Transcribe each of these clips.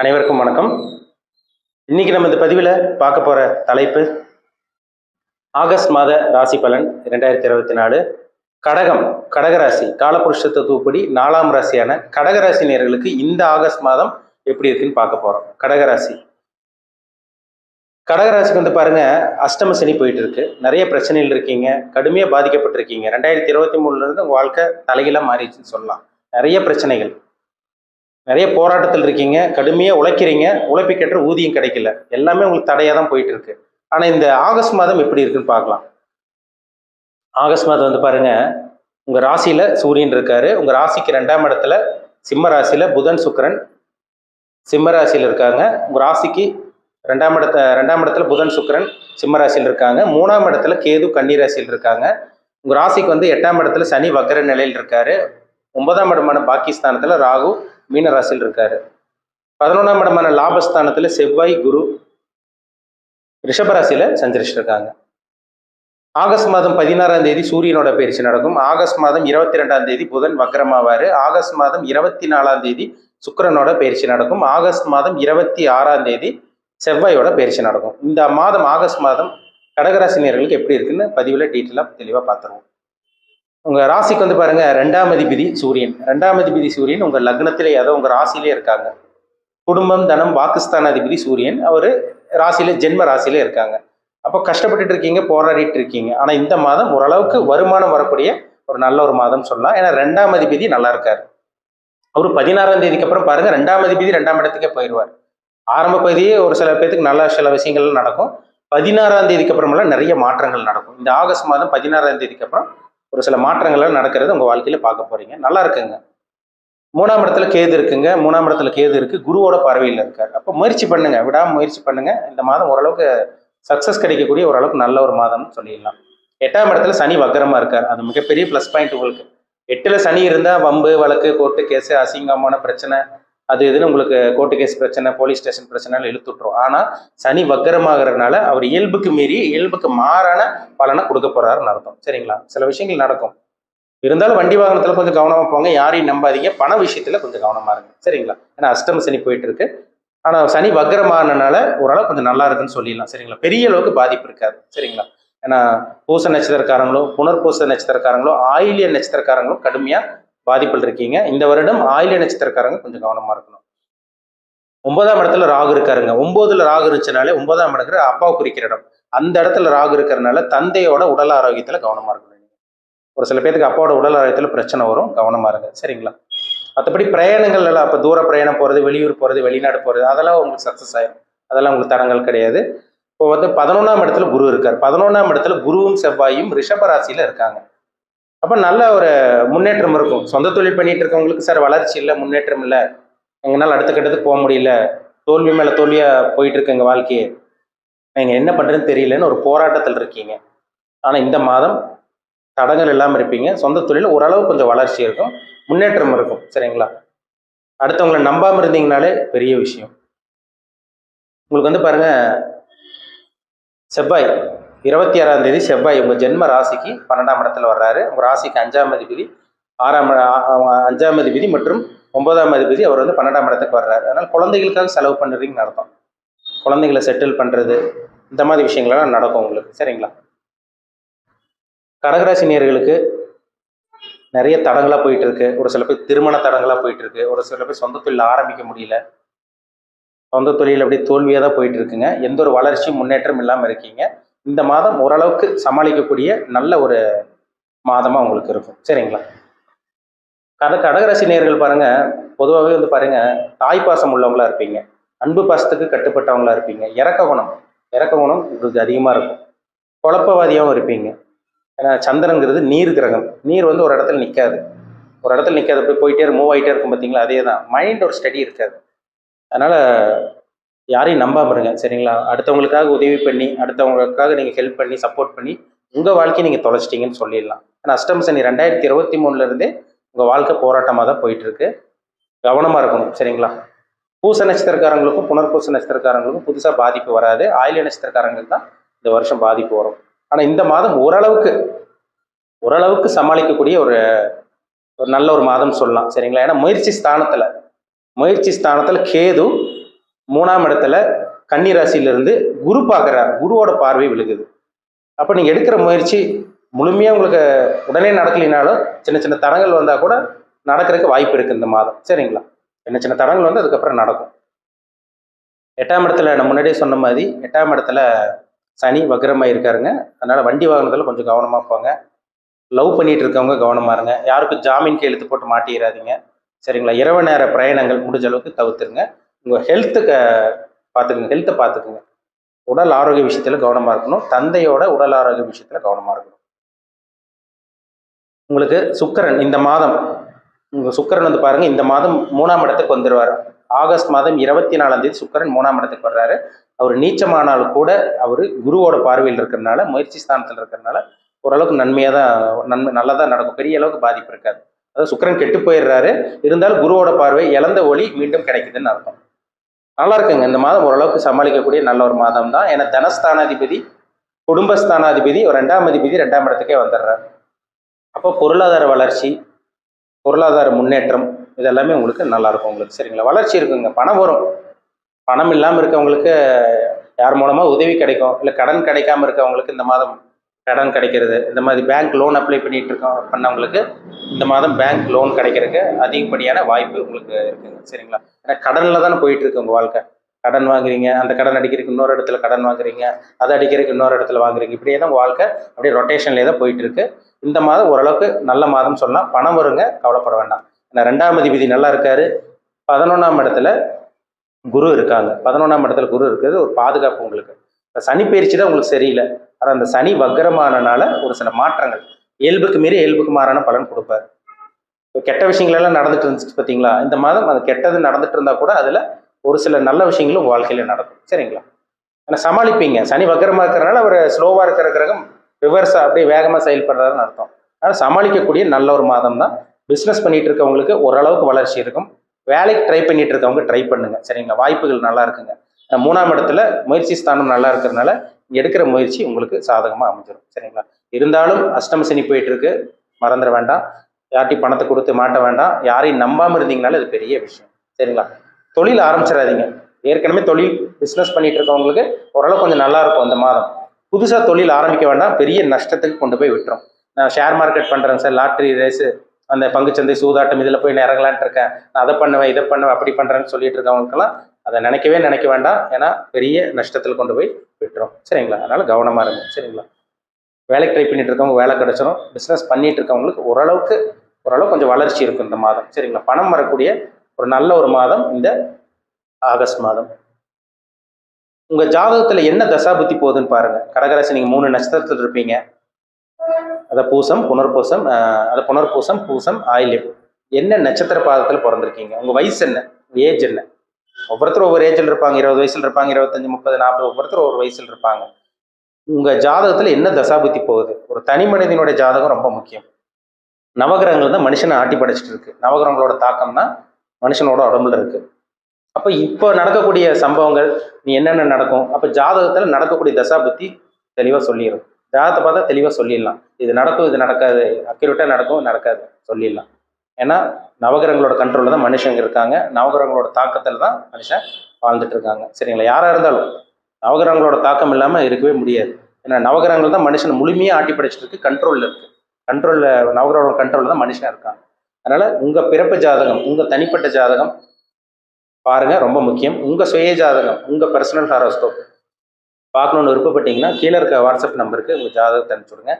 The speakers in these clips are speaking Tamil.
அனைவருக்கும் வணக்கம். இன்னைக்கு நம்ம இந்த பதிவில் பார்க்க போற தலைப்பு ஆகஸ்ட் மாத ராசி பலன் இரண்டாயிரத்தி இருபத்தி நாலு. கடகம் கடகராசி காலபுருஷ தத்துவப்படி நாலாம் ராசியான கடகராசி நேர்களுக்கு இந்த ஆகஸ்ட் மாதம் எப்படி இருக்குன்னு பார்க்க போறோம். கடகராசி. கடகராசிக்கு வந்து பாருங்க அஷ்டம சனி போயிட்டு இருக்கு நிறைய பிரச்சனைகள் இருக்கீங்க கடுமையாக பாதிக்கப்பட்டிருக்கீங்க. ரெண்டாயிரத்தி இருபத்தி மூணுல இருந்து உங்க வாழ்க்கை தலைகீழா மாறிடுச்சுன்னு சொல்லலாம். நிறைய பிரச்சனைகள். நிறைய போராட்டத்தில் இருக்கீங்க கடுமையாக உழைக்கிறீங்க உழைப்பிக்கற்ற ஊதியம் கிடைக்கல. எல்லாமே உங்களுக்கு தடையாக தான் போயிட்டு இருக்கு. ஆனால் இந்த ஆகஸ்ட் மாதம் எப்படி இருக்குன்னு பார்க்கலாம். ஆகஸ்ட் மாதம் வந்து பாருங்க உங்கள் ராசியில் சூரியன் இருக்காரு. உங்கள் ராசிக்கு ரெண்டாம் இடத்துல சிம்ம ராசியில் புதன் சுக்கரன் சிம்ம ராசியில் இருக்காங்க. உங்கள் ராசிக்கு ரெண்டாம் இடத்த ரெண்டாம் இடத்துல புதன் சுக்கரன் சிம்ம ராசியில் இருக்காங்க. மூணாம் இடத்துல கேது கன்னி ராசியில் இருக்காங்க. உங்கள் ராசிக்கு வந்து எட்டாம் இடத்துல சனி வக்கர நிலையில் இருக்காரு. ஒன்பதாம் இடமான பாகிஸ்தானத்தில் ராகு மீனராசியில் இருக்காரு. பதினொன்றாம் இடமான லாபஸ்தானத்துல செவ்வாய் குரு ரிஷபராசியில சஞ்சரிச்சிருக்காங்க. இருக்காங்க ஆகஸ்ட் மாதம் பதினாறாம் தேதி சூரியனோட பயிற்சி நடக்கும். ஆகஸ்ட் மாதம் இருபத்தி ரெண்டாம் தேதி புதன் வக்ரமாவார். ஆகஸ்ட் மாதம் இருபத்தி நாலாம் தேதி சுக்கரனோட பயிற்சி நடக்கும். ஆகஸ்ட் மாதம் இருபத்தி ஆறாம் தேதி செவ்வாயோட பயிற்சி நடக்கும். இந்த மாதம் ஆகஸ்ட் மாதம் கடகராசினியர்களுக்கு எப்படி இருக்குன்னு பதிவில் டீட்டெயிலாக தெளிவாக பார்த்துருவோம். உங்க ராசிக்கு வந்து பாருங்க ரெண்டாம் அதிபதி சூரியன். ரெண்டாம் அதிபதி சூரியன் உங்க லக்னத்திலே அதாவது உங்க ராசியிலே இருக்காங்க. குடும்பம் தனம் பாகிஸ்தான் அதிபதி சூரியன் அவர் ராசியில ஜென்ம ராசியில இருக்காங்க. அப்போ கஷ்டப்பட்டுட்டு இருக்கீங்க போராடிட்டு இருக்கீங்க. ஆனா இந்த மாதம் ஓரளவுக்கு வருமானம் வரக்கூடிய ஒரு நல்ல ஒரு மாதம் சொல்லலாம். ஏன்னா ரெண்டாம் அதிபதி நல்லா இருக்காரு. அவர் பதினாறாம் தேதிக்கு அப்புறம் பாருங்க ரெண்டாம் அதிபதி ரெண்டாம் இடத்துக்கே போயிடுவார் ஆரம்ப பகுதியே ஒரு சில பேத்துக்கு நல்ல சில விஷயங்கள் நடக்கும். பதினாறாம் தேதிக்கு அப்புறமெல்லாம் நிறைய மாற்றங்கள் நடக்கும். இந்த ஆகஸ்ட் மாதம் பதினாறாம் தேதிக்கு அப்புறம் ஒரு சில மாற்றங்கள்லாம் நடக்கிறது உங்கள் வாழ்க்கையில் பார்க்க போகிறீங்க நல்லா இருக்குங்க. மூணாம் இடத்துல கேது இருக்குங்க. மூணாம் இடத்துல கேது இருக்குது குருவோட பார்வையில் இருக்கார். அப்போ முயற்சி பண்ணுங்கள் விடாமல் முயற்சி பண்ணுங்கள் இந்த மாதம் ஓரளவுக்கு சக்ஸஸ் கிடைக்கக்கூடிய ஓரளவுக்கு நல்ல ஒரு மாதம்னு சொல்லிடலாம். எட்டாம் இடத்துல சனி வக்கரமாக இருக்கார். அது மிகப்பெரிய ப்ளஸ் பாயிண்ட் உங்களுக்கு. எட்டில் சனி இருந்தால் வம்பு வழக்கு கோர்ட்டு கேஸு அசிங்கமான பிரச்சனை அது இதுன்னு உங்களுக்கு கோர்ட்டு கேஸ் பிரச்சனை போலீஸ் ஸ்டேஷன் பிரச்சனை இழுத்து விட்டுரும். ஆனால் சனி வக்கரமாகறதுனால அவர் இயல்புக்கு மீறி இயல்புக்கு மாறான பலனை கொடுக்க போறாருன்னு அர்த்தம். சரிங்களா? சில விஷயங்கள் நடக்கும். இருந்தாலும் வண்டி வாகனத்தில் கொஞ்சம் கவனமாக போங்க. யாரையும் நம்பாதீங்க. பண விஷயத்தில் கொஞ்சம் கவனமா இருங்க. சரிங்களா? ஏன்னா அஷ்டம சனி போயிட்டு இருக்கு ஆனால் சனி வக்கரமானனால ஓரளவு கொஞ்சம் நல்லா இருக்குன்னு சொல்லிடலாம். சரிங்களா? பெரிய அளவுக்கு பாதிப்பு இருக்காது. சரிங்களா? ஏன்னா பூச நட்சத்திரக்காரங்களோ புனர்பூச நட்சத்திரக்காரங்களும் ஆயிலிய நட்சத்திரக்காரங்களும் கடுமையாக பாதிப்பில் இருக்கீங்க இந்த வருடம் ஆயிலிய நட்சத்திரக்காரங்க கொஞ்சம் கவனமா இருக்கணும். ஒன்பதாம் இடத்துல ராகு இருக்காருங்க. ஒன்பதுல ராகு இருந்துச்சுனாலே ஒன்பதாம் இடத்துல அப்பாவை குறிக்கிற இடம். அந்த இடத்துல ராகு இருக்கிறனால தந்தையோட உடல் ஆரோக்கியத்துல கவனமா இருக்கணும். ஒரு சில பேருக்கு அப்பாவோட உடல் ஆரோக்கியத்துல பிரச்சனை வரும். கவனமா இருங்க. சரிங்களா? மற்றபடி பிரயாணங்கள் எல்லாம் அப்போ தூர பிரயாணம் போகிறது வெளியூர் போகிறது வெளிநாடு போகிறது அதெல்லாம் உங்களுக்கு சக்ஸஸ் ஆகிடும் அதெல்லாம் உங்களுக்கு தடங்கள் கிடையாது. இப்போ வந்து பதினொன்றாம் இடத்துல குரு இருக்கார். பதினொன்றாம் இடத்துல குருவும் செவ்வாயும் ரிஷபராசியில் இருக்காங்க. அப்போ நல்ல ஒரு முன்னேற்றம் இருக்கும். சொந்த தொழில் பண்ணிட்டு இருக்கவங்களுக்கு சார் வளர்ச்சி இல்லை முன்னேற்றம் இல்லை. எங்களால் அடுத்த கட்டத்துக்கு போக முடியல. தோல்வி மேலே தோல்வியாக போயிட்டு இருக்கு எங்கள் வாழ்க்கையே. நீங்கள் என்ன பண்ணுறதுன்னு தெரியலன்னு ஒரு போராட்டத்தில் இருக்கீங்க. ஆனால் இந்த மாதம் தடங்கள் இல்லாமல் இருப்பீங்க. சொந்த தொழில் ஓரளவு கொஞ்சம் வளர்ச்சி இருக்கும். முன்னேற்றம் இருக்கும். சரிங்களா? அடுத்தவங்களை நம்பாமல் இருந்தீங்கனாலே பெரிய விஷயம். உங்களுக்கு வந்து பாருங்கள் செவ்வாய். இருபத்தி ஆறாம் தேதி செவ்வாய் உங்கள் ஜென்ம ராசிக்கு பன்னெண்டாம் இடத்துல வர்றாரு. உங்கள் ராசிக்கு அஞ்சாம் அதிபதி ஆறாம் அஞ்சாம் அதிபதி மற்றும் ஒன்பதாம் அதிபதி அவர் வந்து பன்னெண்டாம் இடத்துக்கு வர்றாரு. அதனால் குழந்தைகளுக்காக செலவு பண்ணுறீங்கன்னு அர்த்தம். குழந்தைகளை செட்டில் பண்ணுறது இந்த மாதிரி விஷயங்கள்லாம் நடக்கும் உங்களுக்கு. சரிங்களா? கடகராசி நேயர்களுக்கு நிறைய தடங்களாக போயிட்டு இருக்கு ஒரு சில பேர் திருமண தடங்களாக போயிட்டு இருக்கு ஒரு சில பேர் சொந்த தொழில் ஆரம்பிக்க முடியல. சொந்த தொழில் அப்படியே தோல்வியாக தான் போயிட்டு இருக்குங்க எந்த ஒரு வளர்ச்சியும் முன்னேற்றம் இல்லாமல் இருக்கீங்க. இந்த மாதம் ஓரளவுக்கு சமாளிக்கக்கூடிய நல்ல ஒரு மாதமா உங்களுக்கு இருக்கும். சரிங்களா? கட கடகராசி நேர்கள் பாருங்க பொதுவாகவே வந்து பாருங்க தாய் பாசம் உள்ளவங்களா இருப்பீங்க. அன்பு பாசத்துக்கு கட்டுப்பட்டவங்களா இருப்பீங்க. இறக்க குணம் இறக்க குணம் உங்களுக்கு அதிகமாக இருக்கும். குழப்பவாதியாகவும் இருப்பீங்க. ஏன்னா சந்திரங்கிறது நீர் கிரகம். நீர் வந்து ஒரு இடத்துல நிற்காது ஒரு இடத்துல நிற்காது போய் போயிட்டே மூவ் ஆகிட்டே இருக்கும் பார்த்தீங்களா அதே தான் மைண்ட் ஒரு ஸ்டடி இருக்காது. அதனால யாரையும் நம்பாம இருங்க சரிங்களா? அடுத்தவங்களுக்காக உதவி பண்ணி அடுத்தவங்களுக்காக நீங்கள் ஹெல்ப் பண்ணி சப்போர்ட் பண்ணி உங்கள் வாழ்க்கையை நீங்கள் தொலைச்சிட்டிங்கன்னு சொல்லிடலாம். ஏன்னா அஷ்டம் சனி ரெண்டாயிரத்தி இருபத்தி மூணுலேருந்தே உங்கள் வாழ்க்கை போராட்டமாக தான் போயிட்டுருக்கு. கவனமாக இருக்கணும் சரிங்களா? பூச நட்சத்திரக்காரங்களுக்கும் புனர்பூச நட்சத்திரக்காரங்களுக்கும் புதுசாக பாதிப்பு வராது. ஆயில நட்சத்திரக்காரங்களுக்கு தான் இந்த வருஷம் பாதிப்பு வரும். ஆனால் இந்த மாதம் ஓரளவுக்கு ஓரளவுக்கு சமாளிக்கக்கூடிய ஒரு ஒரு நல்ல ஒரு மாதம் சொல்லலாம் சரிங்களா? ஏன்னா முயற்சி ஸ்தானத்தில் முயற்சி ஸ்தானத்தில் கேது மூணாம் இடத்துல கன்னி ராசியிலிருந்து குரு பார்க்குறார். குருவோட பார்வை விழுகுது. அப்போ நீங்கள் எடுக்கிற முயற்சி முழுமையாக உங்களுக்கு உடனே நடக்கலினாலும் சின்ன சின்ன தடங்கள் வந்தால் கூட நடக்கிறதுக்கு வாய்ப்பு இருக்குது இந்த மாதம். சரிங்களா? சின்ன சின்ன தடங்கள் வந்து அதுக்கப்புறம் நடக்கும். எட்டாம் இடத்துல நான் முன்னாடியே சொன்ன மாதிரி எட்டாம் இடத்துல சனி வக்ரமாக இருக்காருங்க. அதனால் வண்டி வாகனத்தில் கொஞ்சம் கவனமாக போங்க. லவ் பண்ணிகிட்டு இருக்கவங்க கவனமா இருங்க. யாருக்கும் ஜாமீன் கையெழுத்து போட்டு மாட்டிடாதீங்க சரிங்களா? இரவு நேர பிரயாணங்கள் முடிஞ்ச அளவுக்கு தவிர்த்துருங்க. உங்கள் ஹெல்த்துக்கு பார்த்துக்குங்க ஹெல்த்தை பார்த்துக்குங்க. உடல் ஆரோக்கிய விஷயத்தில் கவனமாக இருக்கணும். தந்தையோட உடல் ஆரோக்கிய விஷயத்தில் கவனமாக இருக்கணும். உங்களுக்கு சுக்கரன் இந்த மாதம் உங்கள் சுக்கரன் வந்து பாருங்க இந்த மாதம் மூணாம் இடத்துக்கு வந்துடுவார் ஆகஸ்ட் மாதம் இருபத்தி நாலாம் தேதி சுக்கரன் மூணாம் இடத்துக்கு வர்றாரு. அவர் நீச்சமானாலும் கூட அவர் குருவோட பார்வையில் இருக்கிறனால முயற்சி ஸ்தானத்தில் இருக்கிறனால ஓரளவுக்கு நன்மையாக தான் நன்மை நல்லதாக நடக்கும். பெரிய அளவுக்கு பாதிப்பு இருக்காது. அதாவது சுக்கரன் கெட்டு போயிடுறாரு. இருந்தாலும் குருவோட பார்வை இழந்த ஒளி மீண்டும் கிடைக்குதுன்னு அர்த்தம். நல்லா இருக்குங்க இந்த மாதம் ஓரளவுக்கு சமாளிக்கக்கூடிய நல்ல ஒரு மாதம் தான் ஏன்னா தனஸ்தானாதிபதி குடும்பஸ்தானாதிபதி ஒரு ரெண்டாம் அதிபதி ரெண்டாம் இடத்துக்கே வந்துடுறாரு. அப்போ பொருளாதார வளர்ச்சி பொருளாதார முன்னேற்றம் இதெல்லாமே உங்களுக்கு நல்லாயிருக்கும் உங்களுக்கு. சரிங்களா? வளர்ச்சி இருக்குங்க. பணம் வரும். பணம் இல்லாமல் இருக்கவங்களுக்கு யார் மூலமாக உதவி கிடைக்கும்? இல்லை கடன் கிடைக்காம இருக்கவங்களுக்கு இந்த மாதம் கடன் கிடைக்கிறது. இந்த மாதிரி பேங்க் லோன் அப்ளை பண்ணிகிட்டு இருக்கோம் பண்ணவங்களுக்கு இந்த மாதம் பேங்க் லோன் கிடைக்கிறதுக்கு அதிகப்படியான வாய்ப்பு உங்களுக்கு இருக்குங்க. சரிங்களா? ஏன்னா கடனில் தானே போயிட்டு இருக்கு உங்கள் வாழ்க்கை. கடன் வாங்குறீங்க அந்த கடன் அடிக்கிறதுக்கு இன்னொரு இடத்துல கடன் வாங்குறீங்க அதை அடிக்கிறதுக்கு இன்னொரு இடத்துல வாங்குறீங்க. இப்படியே தான் வாழ்க்கை அப்படியே ரொட்டேஷன்லேயே தான் போயிட்டு இருக்கு. இந்த மாதம் ஓரளவுக்கு நல்ல மாதம் சொல்லலாம் பணம் வருங்க கவலைப்பட வேண்டாம். ஏன்னா ரெண்டாம் அதிபதி நல்லா இருக்காரு. பதினொன்றாம் இடத்துல குரு இருக்காங்க. பதினொன்றாம் இடத்துல குரு இருக்கிறது ஒரு பாதுகாப்பு உங்களுக்கு. இந்த சனி பயிற்சி தான் உங்களுக்கு சரியில்லை. ஆனால் அந்த சனி வக்கரமானனால ஒரு சில மாற்றங்கள். இயல்புக்கு மீறி இயல்புக்கு மாறான பலன் கொடுப்பாரு. இப்போ கெட்ட விஷயங்கள் எல்லாம் நடந்துட்டு இருந்துச்சு பார்த்தீங்களா இந்த மாதம் அது கெட்டது நடந்துட்டு இருந்தால் கூட அதில் ஒரு சில நல்ல விஷயங்களும் வாழ்க்கையில் நடக்கும். சரிங்களா? ஆனால் சமாளிப்பீங்க. சனி வக்கரமாக இருக்கிறனால அவர் ஸ்லோவாக இருக்கிற கிரகம் ரிவர்ஸாக அப்படியே வேகமாக செயல்படுறாருன்னு அர்த்தம். ஆனால் சமாளிக்கக்கூடிய நல்ல ஒரு மாதம் தான். பிஸ்னஸ் பண்ணிட்டு இருக்கவங்களுக்கு ஓரளவுக்கு வளர்ச்சி இருக்கும். வேலைக்கு ட்ரை பண்ணிட்டு இருக்கவங்க ட்ரை பண்ணுங்க. சரிங்களா? வாய்ப்புகள் நல்லா இருக்குங்க. மூணாம் இடத்துல முயற்சி ஸ்தானம் நல்லா இருக்கிறதுனால நீங்க எடுக்கிற முயற்சி உங்களுக்கு சாதகமாக அமைஞ்சிடும் சரிங்களா? இருந்தாலும் அஷ்டம சனி போயிட்டு இருக்கு மறந்துட வேண்டாம். யார்ட்டி பணத்தை கொடுத்து மாட்ட வேண்டாம். யாரையும் நம்பாமல் இருந்தீங்கனாலும் அது பெரிய விஷயம். சரிங்களா? தொழில் ஆரம்பிச்சிடாதீங்க. ஏற்கனவே தொழில் பிஸ்னஸ் பண்ணிட்டு இருக்கவங்களுக்கு ஓரளவு கொஞ்சம் நல்லா இருக்கும் இந்த மாதம். புதுசாக தொழில் ஆரம்பிக்க வேண்டாம். பெரிய நஷ்டத்துக்கு கொண்டு போய் விட்டுரும். நான் ஷேர் மார்க்கெட் பண்ணுறேன் சார். லாட்ரி ரேஸு அந்த பங்குச்சந்தை சூதாட்டம் இதில் போய் நான் இறங்கலான்ட்டு இருக்கேன். நான் அதை பண்ணுவேன் இதை பண்ணுவேன் அப்படி பண்ணுறேன்னு சொல்லிட்டு இருக்கவங்களுக்கெல்லாம் அதை நினைக்கவே நினைக்க வேண்டாம். ஏன்னா பெரிய நஷ்டத்தில் கொண்டு போய் விட்டுரும். சரிங்களா? அதனால் கவனமாக இருங்க. சரிங்களா? வேலைக்கு ட்ரை பண்ணிட்டு இருக்கவங்க வேலை கிடச்சிரும். பிஸ்னஸ் பண்ணிட்டு இருக்கவங்களுக்கு ஓரளவுக்கு ஓரளவு கொஞ்சம் வளர்ச்சி இருக்கும் இந்த மாதம். சரிங்களா? பணம் வரக்கூடிய ஒரு நல்ல ஒரு மாதம் இந்த ஆகஸ்ட் மாதம். உங்கள் ஜாதகத்தில் என்ன தசாபுத்தி போகுதுன்னு பாருங்க. கடகராசி நீங்கள் மூணு நட்சத்திரத்தில் இருப்பீங்க. அதை பூசம் புனர்பூசம் அதை புனர்பூசம் பூசம் ஆயில்யம். என்ன நட்சத்திர பாதத்தில் பிறந்திருக்கீங்க? உங்கள் வயசு என்ன? ஏஜ் என்ன? ஒவ்வொருத்தரும் ஒவ்வொரு ஏஜில் இருப்பாங்க. இருபது வயசுல இருப்பாங்க. இருபத்தஞ்சு முப்பது நாற்பது ஒவ்வொருத்தரும் ஒரு வயசுல இருப்பாங்க. உங்க ஜாதகத்துல என்ன தசாபுத்தி போகுது? ஒரு தனி மனிதனுடைய ஜாதகம் ரொம்ப முக்கியம். நவகிரகங்கள் தான் மனுஷனை ஆட்டி படைச்சிட்டு இருக்கு. நவகிரகங்களோட தாக்கம் தான் மனுஷனோட உடம்புல இருக்கு. அப்ப இப்போ நடக்கக்கூடிய சம்பவங்கள் நீ என்னென்ன நடக்கும்? அப்ப ஜாதகத்துல நடக்கக்கூடிய தசாபுத்தி தெளிவா சொல்லிடும் ஜாதகத்தை பார்த்தா தெளிவா சொல்லிடலாம். இது நடக்கும் இது நடக்காது. அக்யூரேட்டாக நடக்கும் நடக்காது. சொல்லிடலாம். ஏன்னா நவகிரகங்களோட கண்ட்ரோலில் தான் மனுஷங்க இருக்காங்க. நவகிரகங்களோட தாக்கத்தில் தான் மனுஷன் வாழ்ந்துட்டு இருக்காங்க சரிங்களா? யாராக இருந்தாலும் நவகிரகங்களோட தாக்கம் இல்லாமல் இருக்கவே முடியாது. ஏன்னா நவகிரகங்கள் தான் மனுஷனை முழுமையாக ஆட்டி படைச்சிட்டு இருக்கு கண்ட்ரோலில் இருக்கு. கண்ட்ரோலில் நவகிரகங்களோட கண்ட்ரோலில் தான் மனுஷன் இருக்காங்க. அதனால் உங்கள் பிறப்பு ஜாதகம் உங்கள் தனிப்பட்ட ஜாதகம் பாருங்க ரொம்ப முக்கியம். உங்கள் சுய ஜாதகம் உங்கள் பர்சனல் ஹாரோஸ்கோப் பார்க்கணுன்னு விருப்பப்பட்டீங்கன்னா கீழே இருக்க வாட்ஸ்அப் நம்பருக்கு உங்க ஜாதகத்தை அனுப்பிச்சுடுங்க.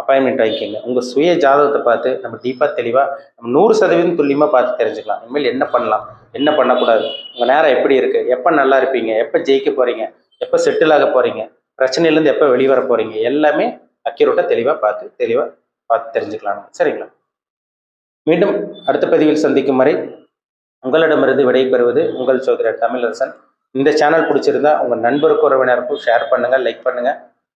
அப்பாயின்மெண்ட் வாங்கிக்கோங்க உங்கள் சுய ஜாதகத்தை பார்த்து நம்ம டீப்பாக தெளிவாக நம்ம நூறு சதவீதம் துல்லியமாக பார்த்து தெரிஞ்சுக்கலாம். இனிமேல் என்ன பண்ணலாம்? என்ன பண்ணக்கூடாது? உங்கள் நேரம் எப்படி இருக்குது எப்போ நல்லா இருப்பீங்க? எப்போ ஜெயிக்க போகிறீங்க எப்போ செட்டில் ஆக போகிறீங்க பிரச்சனையிலேருந்து எப்போ வெளிவர போகிறீங்க எல்லாமே அக்யூரேட்டாக தெளிவாக பார்த்து தெளிவாக பார்த்து தெரிஞ்சுக்கலாம். சரிங்களா? மீண்டும் அடுத்த பதிவில் சந்திக்கும் வரை உங்களிடமிருந்து விடைபெறுவது உங்கள் சோதரர் தமிழரசன். இந்த சேனல் பிடிச்சிருந்தா உங்கள் நண்பருக்கு உறவினருக்கும் ஷேர் பண்ணுங்கள் லைக் பண்ணுங்கள்